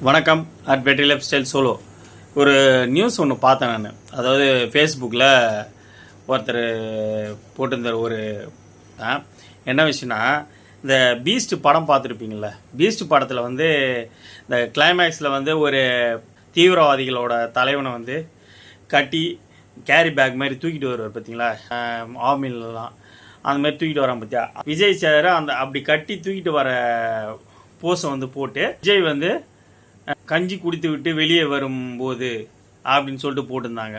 வணக்கம் at petri lifestyle solo ஒரு news ஒன்று பார்த்தேன் நான். அதாவது ஃபேஸ்புக்கில் ஒருத்தர் போட்டிருந்தார் ஒரு என்ன விஷயம்னா இந்த பீஸ்ட் படம் பார்த்துருப்பீங்கள பீஸ்ட் படத்தில் வந்து இந்த கிளைமேக்ஸில் வந்து ஒரு தீவிரவாதிகளோட தலைவனை வந்து கட்டி கேரி பேக் மாதிரி தூக்கிட்டு வருவார் பார்த்தீங்களா ஆர்மிலலாம் அந்த மாதிரி தூக்கிட்டு வரான் பார்த்தியா விஜய் சேர அந்த அப்படி கட்டி தூக்கிட்டு வர போஸை வந்து போட்டு விஜய் வந்து கஞ்சி குடித்து விட்டு வெளியே வரும்போது அப்படின்னு சொல்லிட்டு போட்டிருந்தாங்க.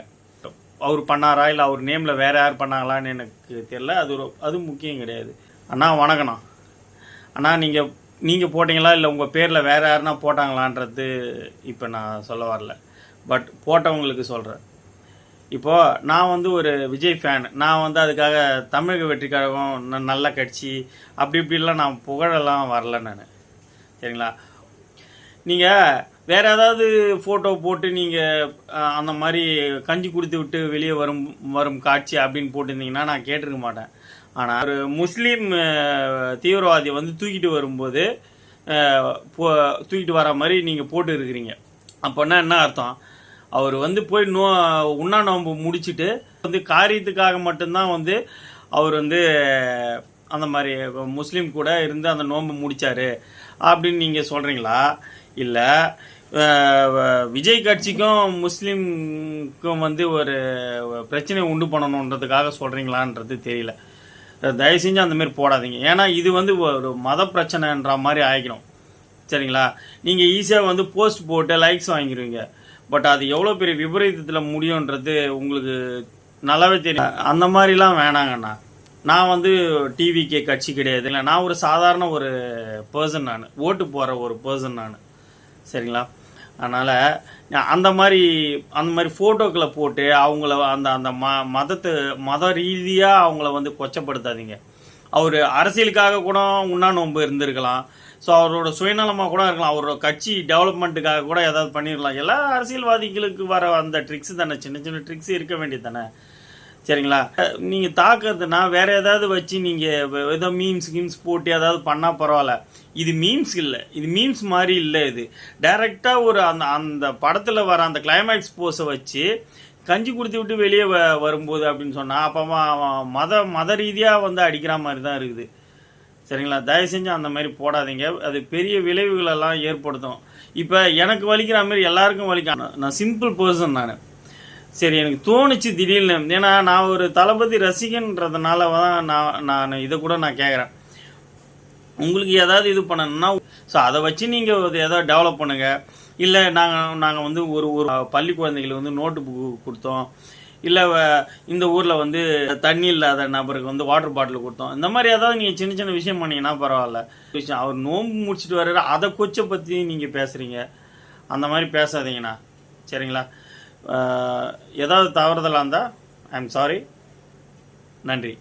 அவர் பண்ணாரா? இல்லை அவர் நேமில் வேற யார் பண்ணாங்களான்னு எனக்கு தெரியல. அது ஒரு அது முக்கியம் கிடையாது. அண்ணா வணக்கண்ணா அண்ணா நீங்கள் நீங்கள் போட்டிங்களா? இல்லை உங்கள் பேரில் வேற யாருன்னா போட்டாங்களான்றது இப்போ நான் சொல்ல வரல. பட் போட்டவங்களுக்கு சொல்கிறேன் இப்போது நான் வந்து ஒரு விஜய் ஃபேன் நான் வந்து அதுக்காக தமிழக வெற்றி கழகம் ந- நல்ல கட்சி அப்படி இப்படிலாம் நான் புகழெல்லாம் வரல நான். சரிங்களா? நீங்கள் வேற ஏதாவது ஃபோட்டோ போட்டு நீங்கள் அந்த மாதிரி கஞ்சி கொடுத்து விட்டு வெளியே வரும் வரும் காட்சி அப்படின்னு போட்டிருந்தீங்கன்னா நான் கேட்டிருக்க மாட்டேன். ஆனால் ஒரு முஸ்லீம் தீவிரவாதி வந்து தூக்கிட்டு வரும்போது போ- தூக்கிட்டு வர மாதிரி நீங்கள் போட்டு இருக்கிறீங்க. அப்போன்னா என்ன அர்த்தம்? அவர் வந்து போய் நோ உண்ணா நோம்பு முடிச்சுட்டு வந்து காரியத்துக்காக மட்டும்தான் வந்து அவர் வந்து அந்த மாதிரி முஸ்லீம் கூட இருந்து அந்த நோன்பு முடித்தார் அப்படின்னு நீங்கள் சொல்கிறீங்களா இல்லை விஜய் கட்சிக்கும் முஸ்லீம்க்கும் வந்து ஒரு பிரச்சனை உண்டு பண்ணணுன்றதுக்காக சொல்கிறீங்களான்றது தெரியல. தயவு செஞ்சு அந்த மாதிரி போடாதீங்க. ஏன்னா இது வந்து ஒரு மத பிரச்சனைன்ற மாதிரி ஆகிக்கணும் சரிங்களா? நீங்கள் ஈஸியாக வந்து போஸ்ட் போட்டு லைக்ஸ் வாங்கிடுவீங்க பட் அது எவ்வளோ பெரிய விபரீதத்தில் முடியுன்றது உங்களுக்கு நல்லாவே தெரியும். அந்த மாதிரிலாம் வேணாங்கண்ணா. நான் வந்து டிவிக்கே கட்சி கிடையாது. இல்லை நான் ஒரு சாதாரண ஒரு பர்சன் நான். ஓட்டு போகிற ஒரு பர்சன் நான். சரிங்களா? அதனால் அந்த மாதிரி அந்த மாதிரி ஃபோட்டோக்களை போட்டு அவங்கள அந்த அந்த ம மதத்தை மத ரீதியாக அவங்கள வந்து கொச்சப்படுத்தாதீங்க. அவர் அரசியலுக்காக கூட உண்ணா நோன்பு இருந்திருக்கலாம். ஸோ அவரோட சுயநலமாக கூட இருக்கலாம். அவரோட கட்சி டெவலப்மெண்ட்டுக்காக கூட ஏதாவது பண்ணிடலாம் எல்லா அரசியல்வாதிகளுக்கு வர அந்த ட்ரிக்ஸ் தானே? சின்ன சின்ன ட்ரிக்ஸ் இருக்க வேண்டியது தானே? சரிங்களா? நீங்கள் தாக்குறதுனா வேற ஏதாவது வச்சு நீங்கள் ஏதோ மீம்ஸ் கீம்ஸ் போட்டு ஏதாவது பண்ணால் பரவாயில்ல. இது மீம்ஸ் இல்லை. இது மீம்ஸ் மாதிரி இல்லை இது. டைரெக்டாக ஒரு அந்த அந்த படத்தில் வர அந்த கிளைமேக்ஸ் போஸை வச்சு கஞ்சி கொடுத்து விட்டு வெளியே வ வரும்போது அப்படின்னு சொன்னால் அப்போ அவன் மத மத ரீதியாக வந்து அடிக்கிற மாதிரி தான் இருக்குது. சரிங்களா? தயவு செஞ்சு அந்த மாதிரி போடாதீங்க. அது பெரிய விளைவுகளெல்லாம் ஏற்படுத்தும். இப்போ எனக்கு வலிக்கிற மாதிரி எல்லாருக்கும் வலிக்கும். நான் சிம்பிள் பர்சன் நான். சரி எனக்கு தோணுச்சு திடீர்னு. ஏன்னா நான் ஒரு தளபதி ரசிகன்றதுனால தான் நான் நான் இதை கூட நான் கேட்குறேன் உங்களுக்கு ஏதாவது இது பண்ணணும்னா ஸோ அதை வச்சு நீங்கள் ஏதாவது டெவலப் பண்ணுங்கள் இல்லை நாங்கள் நாங்கள் வந்து ஒரு ஒரு பள்ளி குழந்தைகளுக்கு வந்து நோட்டு புக்கு கொடுத்தோம். இல்லை இந்த ஊரில் வந்து தண்ணி இல்லாத நபருக்கு வந்து வாட்டர் பாட்டில் கொடுத்தோம். இந்த மாதிரி ஏதாவது நீங்கள் சின்ன சின்ன விஷயம் பண்ணீங்கன்னா பரவாயில்ல. விஷயம் அவர் நோன்பு முடிச்சிட்டு வர்றாரு. அதை கொச்சை பற்றி நீங்கள் பேசுகிறீங்க அந்த மாதிரி பேசாதீங்கண்ணா. சரிங்களா? ஏதாவது தவறுதலாக இருந்தால் ஐ எம் சாரி நன்றி.